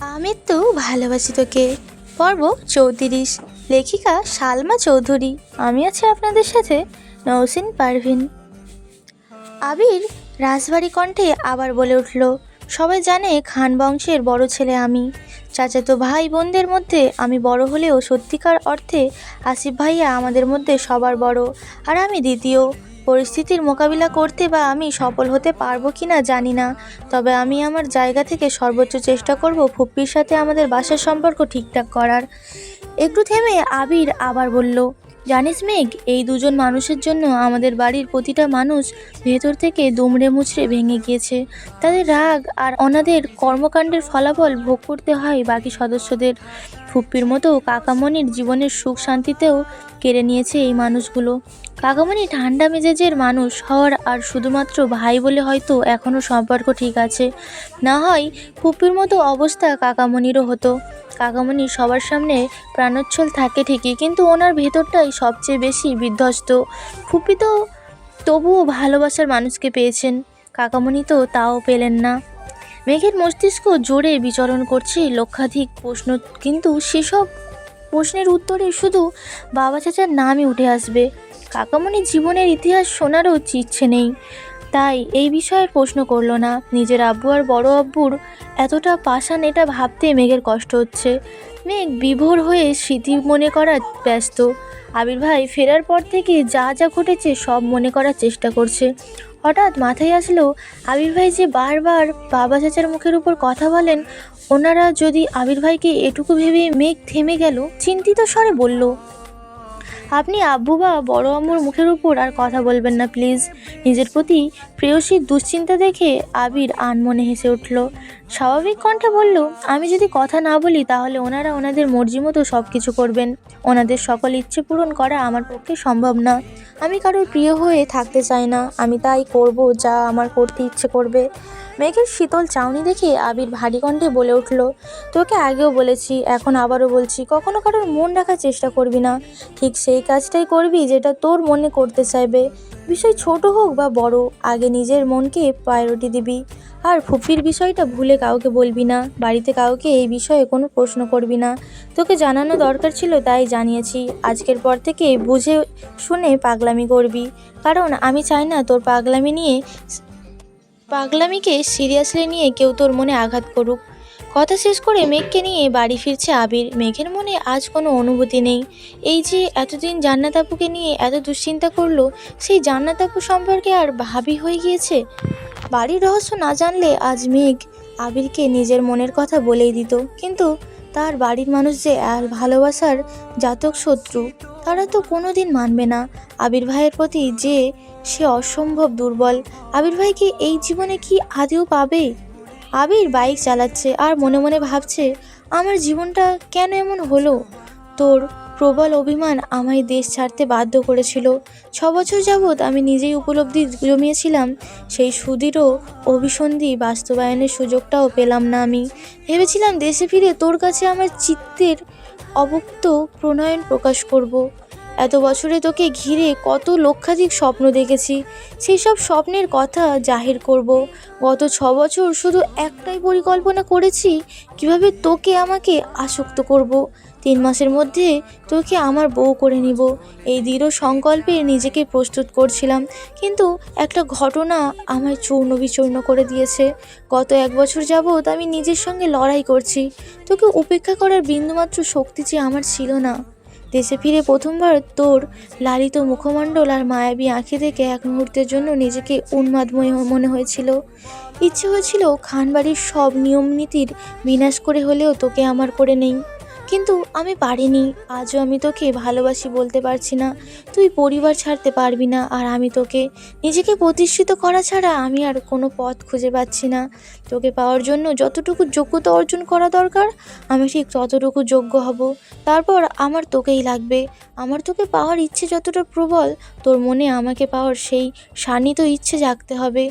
আমি তো ভালোবাসি তোকে। পর্ব চৌত্রিশ, লেখিকা সালমা চৌধুরী। আমি আছি আপনাদের সাথে নৌসিন পারভিন। আবির রাজবাড়ি কণ্ঠে আবার বলে উঠল, সবাই জানে খান বংশের বড় ছেলে আমি। চাচাতো ভাই বোনদের মধ্যে আমি বড় হলেও সত্যিকার অর্থে আসিফ ভাইয়া আমাদের মধ্যে সবার বড়, আর আমি দ্বিতীয়। পরিস্থিতির মোকাবিলা করতে বা আমি সফল হতে পারব কি না জানি না। তবে আমি আমার জায়গা থেকে সর্বোচ্চ চেষ্টা করব ফুপ্পির সাথে আমাদের বাসার সম্পর্ক ঠিকঠাক করার। একটু থেমে আবির আবার বলল জানিস মেঘ, এই দুজন মানুষের জন্য আমাদের বাড়ির প্রতিটা মানুষ ভেতর থেকে দুমড়ে মুচড়ে ভেঙে গিয়েছে। তাদের রাগ আর অনাদের কর্মকাণ্ডের ফলাফল ভোগ করতে হয় বাকি সদস্যদের। ফুপ্পির মতো কাকামণির জীবনের সুখ শান্তিতেও কেড়ে নিয়েছে এই মানুষগুলো। কাকামণি ঠান্ডা মেজাজের মানুষ, হওয়ার আর শুধুমাত্র ভাই বলে হয়তো এখনও সম্পর্ক ঠিক আছে। না হয় ফুপ্পির মতো অবস্থা কাকামণিরও হতো। কাকামণি সবার সামনে প্রাণোচ্ছল থাকে ঠিকই, কিন্তু ওনার ভেতরটাই সবচেয়ে বেশি বিধ্বস্ত। ফুপ্পি তো তবুও ভালোবাসার মানুষকে পেয়েছেন। কাকামণি তো তাও পেলেন না। মেঘের মস্তিষ্ক জোরে বিচরণ করছে লক্ষাধিক প্রশ্ন, কিন্তু সেসব প্রশ্নের উত্তরে শুধু বাবা চাচার নামই উঠে আসবে। কাকামণির জীবনের ইতিহাস শোনারও ইচ্ছে নেই, তাই এই বিষয়ে প্রশ্ন করল না। নিজের আব্বু আর বড় আব্বুর এতটা পাষাণ এটা ভাবতে মেঘের কষ্ট হচ্ছে। মেঘ বিভোর হয়ে স্মৃতি মনে করা ব্যস্ত। আবির ভাই ফেরার পর থেকে যা যা ঘটেছে সব মনে করার চেষ্টা করছে। হঠাৎ মাথায় আসলো, আবির ভাই যে বারবার বাবা চাচার মুখের উপর কথা বলেন, ওনারা যদি আবির ভাইকে এটুকু ভেবে মেঘ থেমে গেল, চিন্তিত স্বরে বলল, আপনি আব্বু বা বড় আম্মুর মুখের উপর আর কথা বলবেন না, প্লিজ। নিজের প্রতি প্রেয়সীর দুশ্চিন্তা দেখে আবির আনমনে হেসে উঠল স্বাভাবিক কণ্ঠে বলল, আমি যদি কথা না বলি, তাহলে ওনারা ওনাদের মর্জি মতো সব কিছু করবেন। ওনাদের সকল ইচ্ছে পূরণ করা আমার পক্ষে সম্ভব না। আমি কারোর প্রিয় হয়ে থাকতে চাই না। আমি তাই করব যা আমার করতে ইচ্ছে করবে। মেঘের শীতল চাউনি দেখে আবির ভারী কণ্ঠে বলে উঠল, তোকে আগেও বলেছি, এখন আবারও বলছি, কখনো কারোর মন রাখার চেষ্টা করবি না। ঠিক সেই কাজটাই করবি যেটা তোর মনে করতে চাইবে। বিষয় ছোট হোক বা বড়, আগে নিজের মনকে প্রায়োরিটি দিবি। আর ফুপির বিষয়টা ভুলে কাউকে বলবি না। বাড়িতে কাউকে এই বিষয়ে কোনো প্রশ্ন করবি না। তোকে জানানো দরকার ছিল, তাই জানিয়েছি। আজকের পর থেকে বুঝে শুনে পাগলামি করবি। কারণ আমি চাই না তোর পাগলামি নিয়ে, পাগলামিকে সিরিয়াসলি নিয়ে কেউ তোর মনে আঘাত করুক। কথা শেষ করে মেঘকে নিয়ে বাড়ি ফিরছে আবির। মেঘের মনে আজ কোনো অনুভূতি নেই। এই যে এতদিন জান্নাত আপুকে নিয়ে এত দুশ্চিন্তা করল, সেই জান্নাত আপু সম্পর্কে আর ভাবি হয়ে গিয়েছে? বাড়ির রহস্য না জানলে আজ মেঘ আবিরকে নিজের মনের কথা বলেই দিত। কিন্তু তার বাড়ির মানুষ যে আর ভালোবাসার জাতক শত্রু, তারা তো কোনো দিন মানবে না। আবির ভাইয়ের প্রতি যে সে অসম্ভব দুর্বল। আবির ভাইকে এই জীবনে কি আদেও পাবে? আবির বাইক চালাচ্ছে আর মনে মনে ভাবছে, আমার জীবনটা কেন এমন হলো? তোর প্রবল অভিমান আমায় দেশ ছাড়তে বাধ্য করেছিল। ছ বছর যাবৎ আমি নিজেই উপলব্ধি জমিয়েছিলাম, সেই সুদৃঢ় অভিসন্ধি বাস্তবায়নের সুযোগটাও পেলাম না আমি। ভেবেছিলাম দেশে ফিরে তোর কাছে আমার চিত্তের অবক্ত প্রণয়ন প্রকাশ করব। এত বছরে তোকে ঘিরে কত লক্ষাধিক স্বপ্ন দেখেছি। সেই সব স্বপ্নের কথা জাহির করব। গত ছ বছর শুধু একটাই পরিকল্পনা করেছি, কীভাবে তোকে আমাকে আসক্ত করব। তিন মাসের মধ্যে তোকে আমার বউ করে নিব। এই দৃঢ় সংকল্পে নিজেকে প্রস্তুত করছিলাম, কিন্তু একটা ঘটনা আমায় চূর্ণ বিচূর্ণ করে দিয়েছে। গত এক বছর যাবৎ আমি নিজের সঙ্গে লড়াই করছি। তোকে উপেক্ষা করার বিন্দুমাত্র শক্তি যে আমার ছিল না। দেশে ফিরে প্রথমবার তোর লালিত মুখমণ্ডল আর মায়াবী আঁখি দেখে এক মুহূর্তের জন্য নিজেকে উন্মাদময় মনে হয়েছিল। ইচ্ছে হয়েছিল খানবাড়ির সব নিয়ম নীতির বিনাশ করে হলেও তোকে আমার করে নেই। কিন্তু আমি পারিনি। আজও আমি তোকে ভালোবাসি বলতে পারছি না। তুই পরিবার ছাড়তে পারবি না আর আমি তোকে, নিজেকে প্রতিষ্ঠিত করা ছাড়া আমি আর কোনো পথ খুঁজে পাচ্ছি না। তোকে পাওয়ার জন্য যতটুকু যোগ্যতা অর্জন করা দরকার, আমি ঠিক ততটুকু যোগ্য হব। তারপর আমার তোকেই লাগবে। আমার তোকে পাওয়ার ইচ্ছে যতটা প্রবল, তোর মনে আমাকে পাওয়ার সেই শানিত ইচ্ছে জাগতে হবে।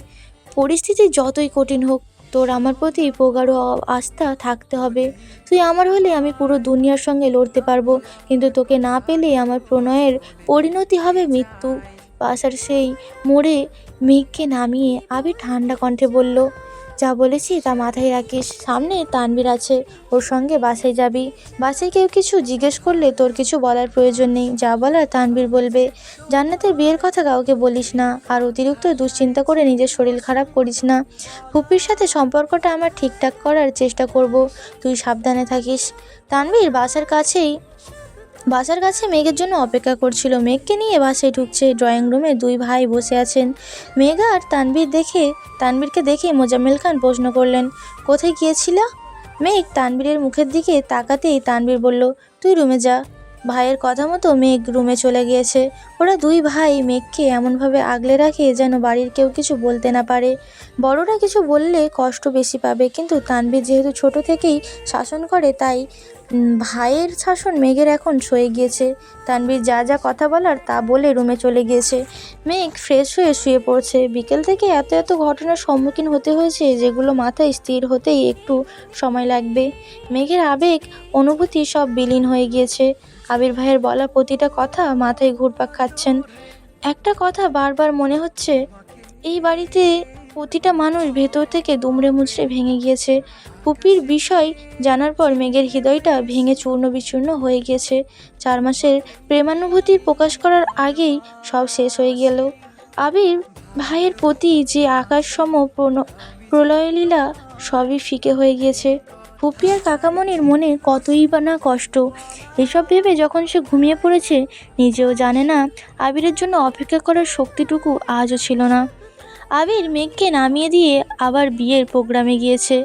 পরিস্থিতি যতই কঠিন হোক তোর আমার প্রতি প্রগাঢ় আস্থা থাকতে হবে। তুই আমার হলে আমি পুরো দুনিয়ার সঙ্গে লড়তে পারব, কিন্তু তোকে না পেলে আমার প্রণয়ের পরিণতি হবে মৃত্যু। বাসার সেই মোড়ে মেঘকে নামিয়ে আবি ঠান্ডা কণ্ঠে বলল যা বলেছি তা মাথায় রাখিস। সামনে তানবীর আছে, ওর সঙ্গে বাসে যাবি। বাসে কেউ কিছু জিজ্ঞেস করলে তোর কিছু বলার প্রয়োজন নেই। যা বলার তানবীর বলবে। জান্নাতের বিয়ের কথা কাউকে বলিস না, আর অতিরিক্ত দুশ্চিন্তা করে নিজের শরীর খারাপ করিস না। ফুপির সাথে সম্পর্কটা আমার ঠিকঠাক করার চেষ্টা করব। তুই সাবধানে থাকিস। তানবীর বাসার কাছেই বাসার কাছে মেঘের জন্য অপেক্ষা করছিল। মেঘকে নিয়ে বাসায় ঢুকছে ড্রয়িং রুমে দুই ভাই বসে আছেন। মেঘ আর তানবীর দেখে তানবীরকে দেখে মোজাম্মেল খান প্রশ্ন করলেন, কোথায় গিয়েছিল? মেঘ তানবীরের মুখের দিকে তাকাতেই তানবীর বলল, তুই রুমে যা। ভাইয়ের কথা মতো মেঘ রুমে চলে গিয়েছে। ওরা দুই ভাই মেঘকে এমনভাবে আগলে রাখে যেন বাড়ির কেউ কিছু বলতে না পারে। বড়রা কিছু বললে কষ্ট বেশি পাবে, কিন্তু তানবীর যেহেতু ছোট থেকেই শাসন করে, তাই ভাইয়ের শাসন মেঘের এখন সয়ে গিয়েছে। তানবীর যা যা কথা বলার তা বলে রুমে চলে গিয়েছে। মেঘ ফ্রেশ হয়ে শুয়ে পড়ছে। বিকেল থেকে এত এত ঘটনার সম্মুখীন হতে হয়েছে যেগুলো মাথায় স্থির হতেই একটু সময় লাগবে। মেঘের আবেগ, অনুভূতি সব বিলীন হয়ে গিয়েছে। আবির ভাইয়ের বলা প্রতিটা কথা মাথায় ঘুরপাক খাচ্ছেন। একটা কথা বারবার মনে হচ্ছে, এই বাড়িতে প্রতিটা মানুষ ভেতর থেকে দুমড়ে মুচড়ে ভেঙে গিয়েছে। পুপির বিষয় জানার পর মেঘের হৃদয়টা ভেঙে চূর্ণ বিচূর্ণ হয়ে গিয়েছে। চার মাসের প্রেমানুভূতি প্রকাশ করার আগেই সব শেষ হয়ে গেল। আবির ভাইয়ের প্রতি যে আকাশ সম প্রলয়লীলা সবই ফিকে হয়ে গিয়েছে। ফুপি আর কাকামণির মনে কতই বা না কষ্ট। এসব ভেবে যখন সে ঘুমিয়ে পড়েছে, নিজেও জানে না আবিরের জন্য অপেক্ষা করার শক্তিটুকু আজও ছিল না। আবির মেঘকে নামিয়ে দিয়ে আবার বিয়ের প্রোগ্রামে গিয়েছে।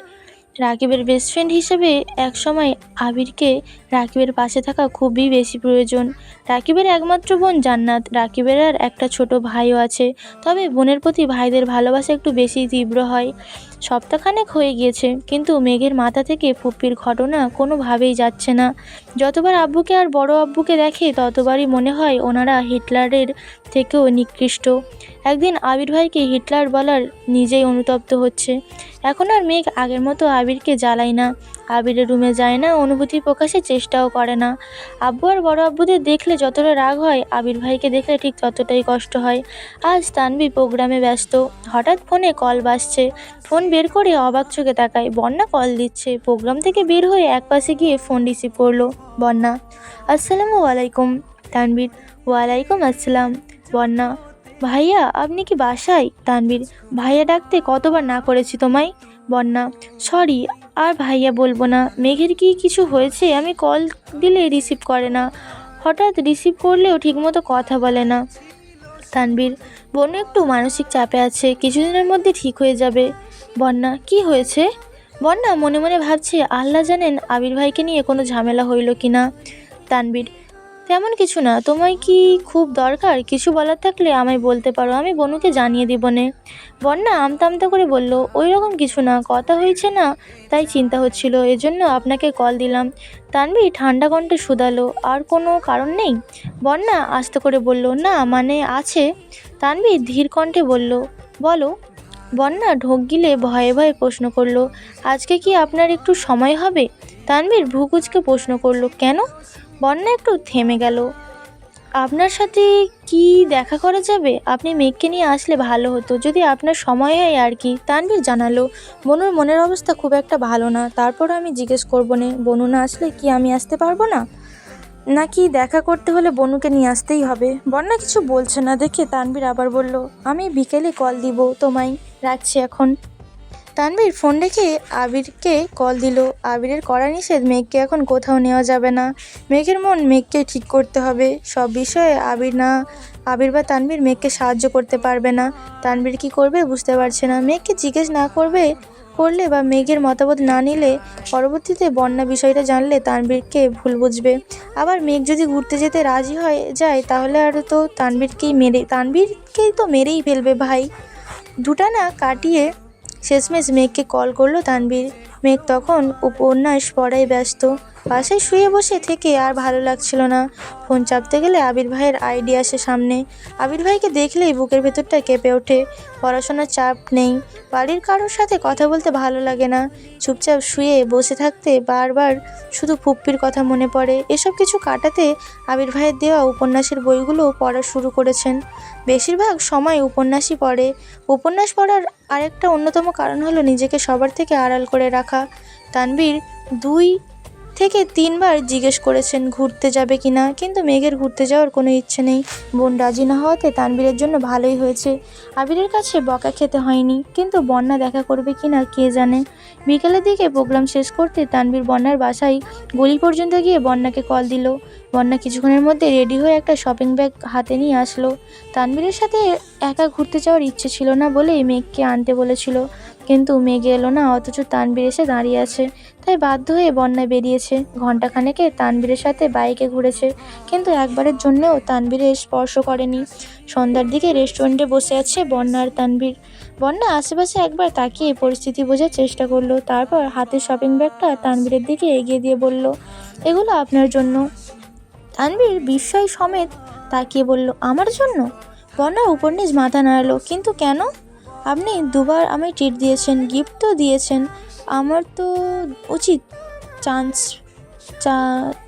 রাকিবের বেস্ট ফ্রেন্ড হিসেবে একসময় আবিরকে রাকিবের পাশে থাকা খুবই বেশি প্রয়োজন। রাকিবের একমাত্র বোন জান্নাত, রাকিবের আর একটা ছোট ভাইও আছে। তবে বোনের প্রতি ভাইদের ভালোবাসা একটু বেশি তীব্র হয়। সপ্তাহখানেক হয়ে গিয়েছে, কিন্তু মেঘের মাথা থেকে পুপ্পির ঘটনা কোনোভাবেই যাচ্ছে না। যতবার আব্বুকে আর বড় আব্বুকে দেখে, ততবারই মনে হয় ওনারা হিটলারের থেকেও নিকৃষ্ট। একদিন আবির ভাইকে হিটলার বলার নিজেই অনুতপ্ত হচ্ছে। এখন আর মেঘ আগের মতো আবিরকে জ্বালায় না। আবিরের রুমে যায় না, অনুভূতি প্রকাশের চেষ্টাও করে না। আব্বু আর বড় আব্বুদের দেখলে যতটা রাগ হয়, আবির ভাইকে দেখলে ঠিক ততটাই কষ্ট হয়। আজ তানবি প্রোগ্রামে ব্যস্ত। হঠাৎ ফোনে কল বাসছে ফোন বের করে অবাক চোখে তাকায়। বন্যা কল দিচ্ছে। প্রোগ্রাম থেকে বের হয়ে একপাশে গিয়ে ফোন রিসিভ করল, বন্যা। আসসালামু আলাইকুম তানবীর ওয়ালাইকুম আসসালাম, বন্যা। ভাইয়া, আপনি কি বাসায়? তানবীর ভাইয়া ডাকতে কতবার না করেছি তোমায়? বন্যা, সরি, আর ভাইয়া বলব না। মেঘের কি কিছু হয়েছে? আমি কল দিলে রিসিভ করে না। হঠাৎ রিসিভ করলেও ঠিকমতো কথা বলে না। তানবীর বোন একটু মানসিক চাপে আছে। কিছুদিনের মধ্যে ঠিক হয়ে যাবে। বন্যা, কি হয়েছে? বন্যা, মনে মনে ভাবছে, আল্লাহ জানেন আবির ভাইকে নিয়ে কোনো ঝামেলা হইল কি না তানবীর তেমন কিছু না তোমায় কি খুব দরকার? কিছু বলার থাকলে আমায় বলতে পারো, আমি বনুকে জানিয়ে দিব নে। বন্যা আমতা আমতা করে বলল ওই রকম কিছু না, কথা হয়েছে না? তাই চিন্তা হচ্ছিল, এজন্য আপনাকে কল দিলাম। তানবীর ঠান্ডা কণ্ঠে শুধালো, আর কোনো কারণ নেই? বন্যা আস্তে করে বলল, না মানে আছে। তানবীর ধীর কণ্ঠে বলল, বলো। বন্যা ঢোক গিলে ভয়ে ভয়ে প্রশ্ন করল, আজকে কি আপনার একটু সময় হবে? তানবীর ভ্রুকুচকে প্রশ্ন করল, কেন? বন্যা একটু থেমে গেল। আপনার সাথে কি দেখা করা যাবে? আপনি মেঘকে নিয়ে আসলে ভালো হতো। যদি আপনার সময় হয় আর কি তানবীর জানালো, বনুর মনের অবস্থা খুব একটা ভালো না তারপর আমি জিজ্ঞেস করব না, বনু না আসলে কি আমি আসতে পারব না? নাকি দেখা করতে হলে বনুকে নিয়ে আসতেই হবে? বন্যা কিছু বলছে না, দেখে তানবীর আবার বলল, আমি বিকেলে কল দিব, তোমায়। রাখছি এখন। তানবীর ফোন রেখে আবিরকে কল দিল। আবিরের কড়া নিষেধ মেঘকে এখন কোথাও নেওয়া যাবে না। মেঘের মন মেঘকে ঠিক করতে হবে। সব বিষয়ে আবির না, আবির বা তানবীর মেঘকে সাহায্য করতে পারবে না। তানবীর কি করবে বুঝতে পারছে না। মেঘকে জিজ্ঞেস না করবে, করলে বা মেঘের মতামত না নিলে পরবর্তীতে বন্যা বিষয়টা জানলে তানবীরকে ভুল বুঝবে। আবার মেঘ যদি ঘুরতে যেতে রাজি হয়ে, যায়, তাহলে আর তো তানবীরকেই মেরে তানবীরকেই তো মেরেই ফেলবে ভাই। দুটা না কাটিয়ে শেষমেশ মেঘকে কল করল তানবীর মেঘ তখন উপন্যাস পড়ায় ব্যস্ত। বাসায় শুয়ে বসে থেকে আর ভালো লাগছিল না। ফোন চাপতে গেলে আবির ভাইয়ের আইডি আসে সামনে। আবির ভাইকে দেখলেই বুকের ভেতরটা কেঁপে ওঠে। পড়াশোনার চাপ নেই। বাড়ির কারোর সাথে কথা বলতে ভালো লাগে না। চুপচাপ শুয়ে বসে থাকতে বারবার শুধু ফুপ্পির কথা মনে পড়ে। এসব কিছু কাটাতে আবির ভাইয়ের দেওয়া উপন্যাসের বইগুলো পড়া শুরু করেছেন। বেশিরভাগ সময় উপন্যাসই পড়ে। উপন্যাস পড়ার আরেকটা অন্যতম কারণ হলো নিজেকে সবার থেকে আড়াল করে রাখা। তানবীর দুই থেকে তিনবার জিজ্ঞেস করেছেন ঘুরতে যাবে কিনা, কিন্তু মেঘের ঘুরতে যাওয়ার কোনো ইচ্ছে নেই। বোন রাজি না হওয়াতে তানবীরের জন্য ভালোই হয়েছে। আবিরের কাছে বকা খেতে হয়নি, কিন্তু বন্যা দেখা করবে কি না কে জানে? বিকেলের দিকে প্রোগ্রাম শেষ করতে তানবীর বন্যার বাসায় গলি পর্যন্ত গিয়ে বন্যাকে কল দিল। বন্যা কিছুক্ষণের মধ্যে রেডি হয়ে একটা শপিং ব্যাগ হাতে নিয়ে আসলো। তানবীরের সাথে একা ঘুরতে যাওয়ার ইচ্ছে ছিল না বলেই মেঘকে আনতে বলেছিল। কিন্তু মেঘ এলো না, অথচ তানবীর এসে দাঁড়িয়ে আছে। তাই বাধ্য হয়ে বন্যা বেরিয়েছে। ঘণ্টাখানেকে তানবীরের সাথে বাইকে ঘুরেছে, কিন্তু একবারের জন্যেও তানবীরে স্পর্শ করেনি। সন্ধ্যার দিকে রেস্টুরেন্টে বসে আছে বন্যা আর তানবীর বন্যা আশেপাশে একবার তাকিয়ে পরিস্থিতি বোঝার চেষ্টা করল, তারপর হাতের শপিং ব্যাগটা তানবীরের দিকে এগিয়ে দিয়ে বলল, এগুলো আপনার জন্য। তানবীর বিস্ময় সমেত তাকিয়ে বলল, আমার জন্য? উপর নিজ মাথা নাড়ালো, কিন্তু কেন? আপনি দুবার আমি ট্রিট দিয়েছেন গিফট তো দিয়েছেন। আমার তো উচিত চান্স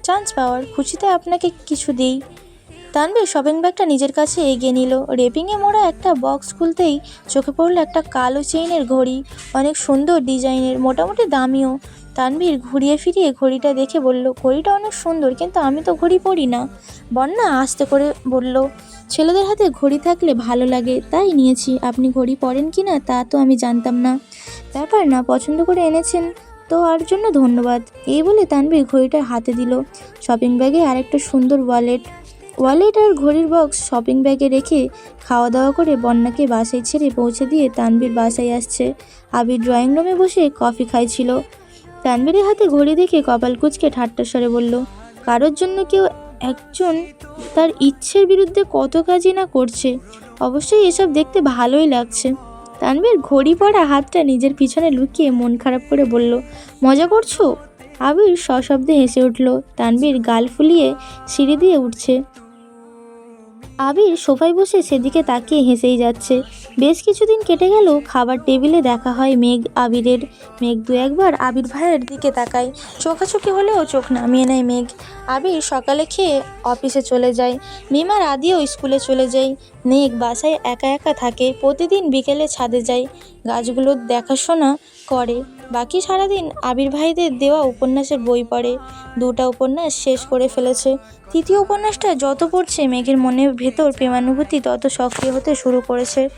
চান্স পাওয়ার। খুশিতে আপনাকে কিছু দিই। তানবীর শপিং ব্যাগটা নিজের কাছে এগিয়ে নিল। রেপিংয়ে মোড়া একটা বক্স খুলতেই চোখে পড়ল একটা কালো চেইনের ঘড়ি। অনেক সুন্দর ডিজাইনের মোটামুটি দামিও। তানভীর ঘুরিয়ে ফিরিয়ে ঘড়িটা দেখে বলল, ঘড়িটা অনেক সুন্দর, কিন্তু আমি তো ঘড়ি পরি না। বন্যা আস্তে করে বলল, ছেলেদের হাতে ঘড়ি থাকলে ভালো লাগে, তাই নিয়েছি। আপনি ঘড়ি পরেন কি না, তা তো আমি জানতাম না। ব্যাপার না, পছন্দ করে এনেছেন, তো আর জন্য ধন্যবাদ। এই বলে তানভীর ঘড়িটার হাতে দিল শপিং ব্যাগে আরেকটা সুন্দর ওয়ালেট। ওয়ালেট আর ঘড়ির বক্স শপিং ব্যাগে রেখে খাওয়া দাওয়া করে বন্যাকে বাসায় ছেড়ে পৌঁছে দিয়ে তানভীর বাসায় আসছে। আবির ড্রয়িং রুমে বসে কফি খাইছিল। তানবীরের হাতে ঘড়ি দেখে কপাল কুচকে ঠাট্টা স্বরে বলল, কারোর জন্য কেউ একজন তার ইচ্ছের বিরুদ্ধে কত কাজই না করছে। অবশ্যই এসব দেখতে ভালোই লাগছে। তানবীর ঘড়ি পরা হাতটা নিজের পিছনে লুকিয়ে মন খারাপ করে বলল, মজা করছ? আবির সশব্দে হেসে উঠল তানবীর গাল ফুলিয়ে সিঁড়ি দিয়ে উঠছে। আবির সোফায় বসে সেদিকে তাকিয়ে হেসেই যাচ্ছে। বেশ কিছুদিন কেটে গেল, খাবার টেবিলে দেখা হয় মেঘ আবিরের। মেঘ দু একবার আবির ভাইয়ের দিকে তাকায়। চোখাচোখি হলেও চোখ নামিয়ে নেয় মেঘ। আবির সকালে খেয়ে অফিসে চলে যায়। মিমার আদিও স্কুলে চলে যায়। মেঘ বাসায় একা একা থাকে। প্রতিদিন বিকেলে ছাদে যায়। গাছগুলোর দেখাশোনা করে। বাকি সারাদিন আবির ভাইদের দেওয়া উপন্যাসের বই পড়ে, দুটা উপন্যাস শেষ করে ফেলেছে। তৃতীয় উপন্যাসটা যত পড়ছে, মেঘের মনের ভেতর প্রেমানুভূতি তত সক্রিয় হতে শুরু করেছে।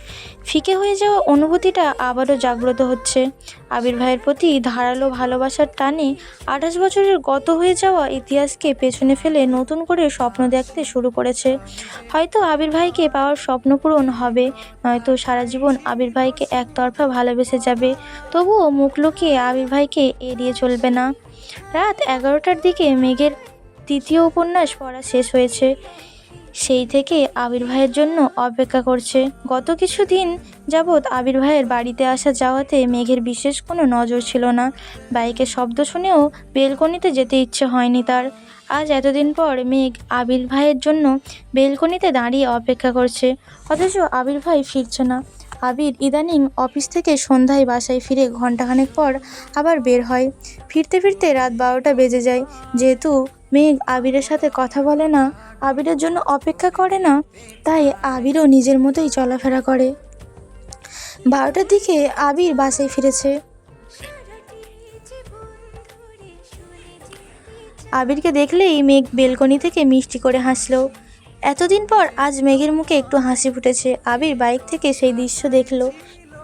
ফিকে হয়ে যাওয়া অনুভূতিটা আবারও জাগ্রত হচ্ছে। আবির ভাইয়ের প্রতি ধারালো ভালোবাসার টানে আঠাশ বছরের গত হয়ে যাওয়া ইতিহাসকে পেছনে ফেলে নতুন করে স্বপ্ন দেখতে শুরু করেছে। হয়তো আবির ভাইকে পাওয়ার স্বপ্ন পূরণ হবে, নয়তো সারা জীবন আবির ভাইকে একতরফা ভালোবেসে যাবে, তবুও মুখ লুকিয়ে আবির ভাইকে এড়িয়ে চলবে না। রাত এগারোটার দিকে মেঘের তৃতীয় উপন্যাস পড়া শেষ হয়েছে। সেই থেকে আবির ভাইয়ের জন্য অপেক্ষা করছে। গত কিছুদিন যাবৎ আবির ভাইয়ের বাড়িতে আসা যাওয়াতে মেঘের বিশেষ কোনো নজর ছিল না। বাইকের শব্দ শুনেও বেলকনিতে যেতে ইচ্ছে হয়নি তার। আজ এতদিন পর মেঘ আবির ভাইয়ের জন্য বেলকনিতে দাঁড়িয়ে অপেক্ষা করছে। অথচ আবির ভাই ফিরছে না। আবির ইদানিং অফিস থেকে সন্ধ্যায় বাসায় ফিরে ঘন্টাখানেক পর আবার বের হয়। ফিরতে ফিরতে রাত বারোটা বেজে যায়। যেহেতু মেঘ আবিরের সাথে কথা বলে না আবিরের জন্য অপেক্ষা করে না, তাই আবিরও নিজের মতোই চলাফেরা করে। বারোটার দিকে আবির বাসে ফিরেছে। আবিরকে দেখলেই মেঘ বেলকনি থেকে মিষ্টি করে হাসলো। এতদিন পর আজ মেঘের মুখে একটু হাসি ফুটেছে। আবির বাইক থেকে সেই দৃশ্য দেখল।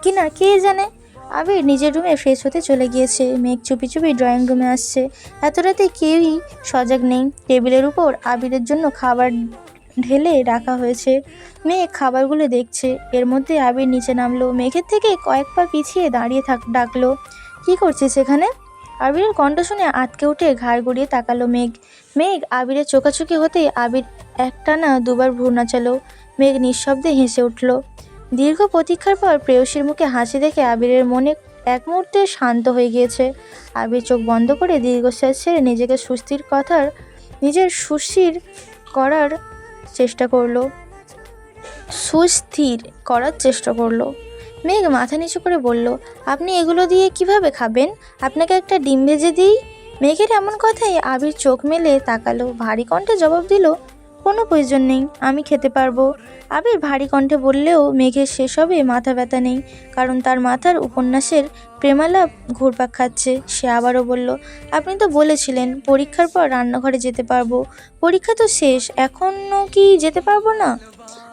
কিনা কে জানে? আবির নিজের রুমে ফ্রেশ হতে চলে গিয়েছে। মেঘ চুপি চুপি ড্রয়িং রুমে আসছে। এত রাতে কেউই সজাগ নেই। টেবিলের উপর আবিরের জন্য খাবার ঢেলে রাখা হয়েছে। মেঘ খাবারগুলো দেখছে। এর মধ্যে আবির নিচে নামলো। মেঘের থেকে কয়েক পা পিছিয়ে দাঁড়িয়ে থাক, ডাকলো, কি করছিস সেখানে আবিরের কণ্ঠ শুনে আটকে উঠে ঘাড় গড়িয়ে তাকালো মেঘ। মেঘ আবিরের চোখাচোখি হতেই আবির একটানা দুবার ভ্রু নাচালো মেঘ নিঃশব্দে হেসে উঠল দীর্ঘ প্রতীক্ষার পর প্রেয়সীর মুখে হাসি দেখে আবিরের মনে এক মুহূর্তে শান্ত হয়ে গিয়েছে। আবির চোখ বন্ধ করে দীর্ঘশ্বাস ছেড়ে নিজেকে সুস্থির কথার, নিজের সুস্থির করার চেষ্টা করল। সুস্থির করার চেষ্টা করল। মেঘ মাথা নিচু করে বলল, আপনি এগুলো দিয়ে কীভাবে খাবেন? আপনাকে একটা ডিম ভেজে দিই? মেঘের এমন কথাই আবির চোখ মেলে তাকালো, ভারী কণ্ঠে জবাব দিল কোনো প্রয়োজন নেই, আমি খেতে পারব। আবির ভারী কণ্ঠে বললেও মেঘের সেসবে মাথা ব্যথা নেই, কারণ তার মাথার উপন্যাসের প্রেমালাপ ঘুরপাক খাচ্ছে। সে আবারও বলল, আপনি তো বলেছিলেন পরীক্ষার পর রান্নাঘরে যেতে পারব। পরীক্ষা তো শেষ, এখনও কি যেতে পারব না?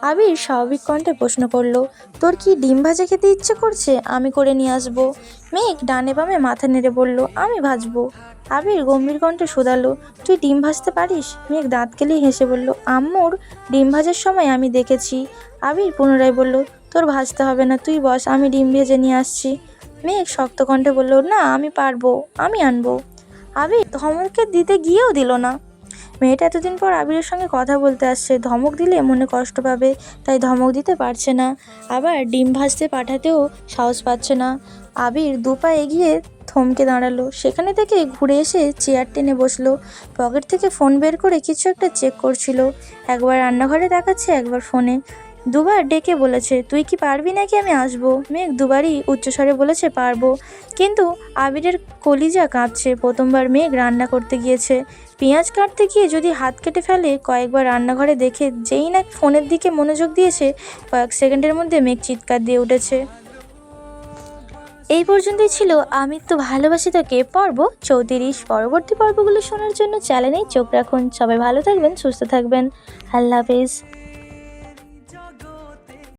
আবির স্বাভাবিক কণ্ঠে প্রশ্ন করল, তোর কি ডিম ভাজা খেতে ইচ্ছে করছে? আমি করে নিয়ে আসব। মেঘ ডানে বামে মাথা নেড়ে বলল, আমি ভাজবো। আবির গম্ভীর কণ্ঠে শোধালো, তুই ডিম ভাজতে পারিস? মেঘ দাঁত কেলেই হেসে বলল, আম্মুর, ডিম ভাজার সময় আমি দেখেছি। আবির পুনরায় বলল, তোর ভাজতে হবে না, তুই বস, আমি ডিম ভেজে নিয়ে আসছি। মেঘ শক্ত কণ্ঠে বলল, না, আমি পারব, আমি আনব। আবির ধমকে দিতে গিয়েও দিল না। মেয়েটা এতদিন পর আবিরের সঙ্গে কথা বলতে আসছে, ধমক দিলে মনে কষ্ট পাবে, তাই ধমক দিতে পারছে না। আবার ডিম ভাজতে পাঠাতেও সাহস পাচ্ছে না। আবির দু পা এগিয়ে থমকে দাঁড়াল। সেখানে থেকে ঘুরে এসে চেয়ার টেনে বসল। পকেট থেকে ফোন বের করে কিছু একটা চেক করছিল। একবার রান্নাঘরে দেখাচ্ছে একবার ফোনে। দুবার ডেকে বলেছে, তুই কি পারবি নাকি আমি আসব? মেঘ দুবারই উচ্চস্বরে বলেছে, পারব। কিন্তু আবিরের কলিজা কাঁপছে। প্রথমবার মেঘ রান্না করতে গিয়েছে। পেঁয়াজ কাটতে গিয়ে যদি হাত কেটে ফেলে, কয়েকবার রান্নাঘরে দেখে যেই না ফোনের দিকে মনোযোগ দিয়েছে, কয়েক সেকেন্ডের মধ্যে মেঘ চিৎকার দিয়ে উঠেছে। এই পর্যন্তই ছিল আমি তো ভালোবাসি তোকে পর্ব। চৌত্রিশ পরবর্তী পর্বগুলো শোনার জন্য চ্যানেলেই চোখ রাখুন। সবাই ভালো থাকবেন, সুস্থ থাকবেন। আল্লাহ হাফিজ।